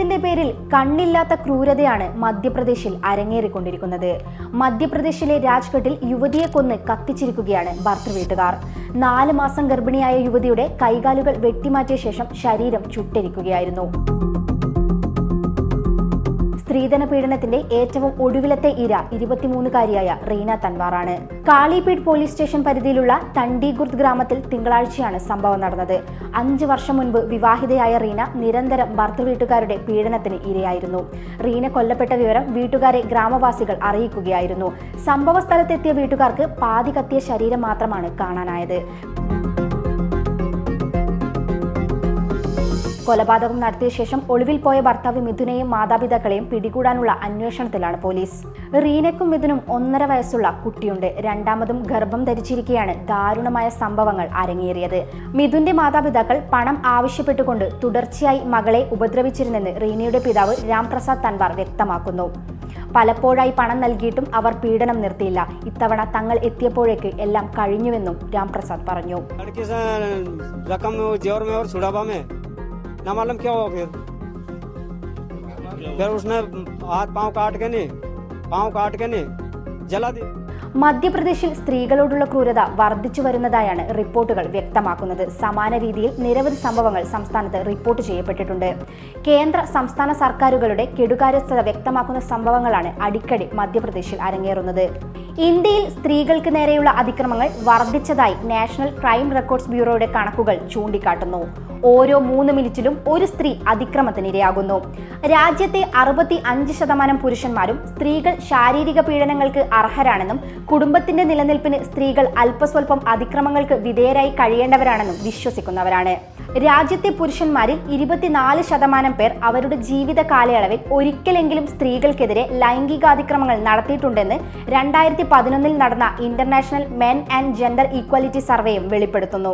സ്ത്രീധനത്തിന്റെ പേരിൽ കണ്ണില്ലാത്ത ക്രൂരതയാണ് മധ്യപ്രദേശിൽ അരങ്ങേറിക്കൊണ്ടിരിക്കുന്നത്. മധ്യപ്രദേശിലെ രാജ്ഘട്ടിൽ യുവതിയെ കൊന്ന് കത്തിച്ചിരിക്കുകയാണ് ഭർത്തൃവീട്ടുകാർ നാല് മാസം ഗർഭിണിയായ യുവതിയുടെ കൈകാലുകൾ വെട്ടിമാറ്റിയ ശേഷം ശരീരം ചുട്ടരിക്കുകയായിരുന്നു. സ്ത്രീധന പീഡനത്തിന്റെ ഏറ്റവും ഒടുവിലത്തെ ഇര ഇരുപത്തിമൂന്നുകാരിയായ റീന തൻവാറാണ്. കാളിപീഡ് പോലീസ് സ്റ്റേഷൻ പരിധിയിലുള്ള തണ്ടിഗുർദ് ഗ്രാമത്തിൽ തിങ്കളാഴ്ചയാണ് സംഭവം നടന്നത്. അഞ്ചു വർഷം മുൻപ് വിവാഹിതയായ റീന നിരന്തരം ഭർത്തൃ വീട്ടുകാരുടെ പീഡനത്തിന് ഇരയായിരുന്നു. റീന കൊല്ലപ്പെട്ട വിവരം വീട്ടുകാരെ ഗ്രാമവാസികൾ അറിയിക്കുകയായിരുന്നു. സംഭവ സ്ഥലത്തെത്തിയ വീട്ടുകാർക്ക് പാതി കത്തിയ ശരീരം മാത്രമാണ് കാണാനായത്. കൊലപാതകം നടത്തിയ ശേഷം ഒളിവിൽ പോയ ഭർത്താവ് മിഥുനെയും മാതാപിതാക്കളെയും പിടികൂടാനുള്ള അന്വേഷണത്തിലാണ് പോലീസ്. റീനയ്ക്കും മിഥുനും ഒന്നര വയസ്സുള്ള കുട്ടിയുണ്ട്. രണ്ടാമതും ഗർഭം ധരിച്ചിരിക്കെയാണ് ദാരുണമായ സംഭവങ്ങൾ അരങ്ങേറിയത്. മിഥുന്റെ മാതാപിതാക്കൾ പണം ആവശ്യപ്പെട്ടുകൊണ്ട് തുടർച്ചയായി മകളെ ഉപദ്രവിച്ചിരുന്നെന്ന് റീനയുടെ പിതാവ് രാംപ്രസാദ് തൻവാർ വ്യക്തമാക്കുന്നു. പലപ്പോഴായി പണം നൽകിയിട്ടും അവർ പീഡനം നിർത്തിയില്ല. ഇത്തവണ തങ്ങൾ എത്തിയപ്പോഴേക്ക് എല്ലാം കഴിഞ്ഞുവെന്നും രാംപ്രസാദ് പറഞ്ഞു. ना मालूम क्या हुआ फिर फिर उसने हाथ पांव काट के नहीं पांव काट के नहीं जला दी മധ്യപ്രദേശിൽ സ്ത്രീകളോടുള്ള ക്രൂരത വർദ്ധിച്ചു വരുന്നതായാണ് റിപ്പോർട്ടുകൾ വ്യക്തമാക്കുന്നത് സമാന രീതിയിൽ നിരവധി സംഭവങ്ങൾ സംസ്ഥാനത്ത് റിപ്പോർട്ട് ചെയ്യപ്പെട്ടിട്ടുണ്ട് കേന്ദ്ര സംസ്ഥാന സർക്കാരുകളുടെ കെടുകാര്യസ്ഥത വ്യക്തമാക്കുന്ന സംഭവങ്ങളാണ് അടിക്കടി മധ്യപ്രദേശിൽ അരങ്ങേറുന്നത് ഇന്ത്യയിൽ സ്ത്രീകൾക്ക് നേരെയുള്ള അതിക്രമങ്ങൾ വർദ്ധിച്ചതായി നാഷണൽ ക്രൈം റെക്കോർഡ്സ് ബ്യൂറോയുടെ കണക്കുകൾ ചൂണ്ടിക്കാട്ടുന്നു. ഓരോ മൂന്ന് മിനിറ്റിലും ഒരു സ്ത്രീ അതിക്രമത്തിനിരയാകുന്നു. രാജ്യത്തെ അറുപത്തി അഞ്ച് ശതമാനം പുരുഷന്മാരും സ്ത്രീകൾ ശാരീരിക പീഡനങ്ങൾക്ക് അർഹരാണെന്നും കുടുംബത്തിന്റെ നിലനിൽപ്പിന് സ്ത്രീകൾ അല്പസ്വല്പം അതിക്രമങ്ങൾക്ക് വിധേയരായി കഴിയേണ്ടവരാണെന്നും വിശ്വസിക്കുന്നവരാണ്. രാജ്യത്തെ പുരുഷന്മാരിൽ ഇരുപത്തിനാല് ശതമാനം പേർ അവരുടെ ജീവിത കാലയളവിൽ ഒരിക്കലെങ്കിലും സ്ത്രീകൾക്കെതിരെ ലൈംഗികാതിക്രമങ്ങൾ നടത്തിയിട്ടുണ്ടെന്ന് രണ്ടായിരത്തി പതിനൊന്നിൽ നടന്ന international men and gender equality സർവേയും വെളിപ്പെടുത്തുന്നു.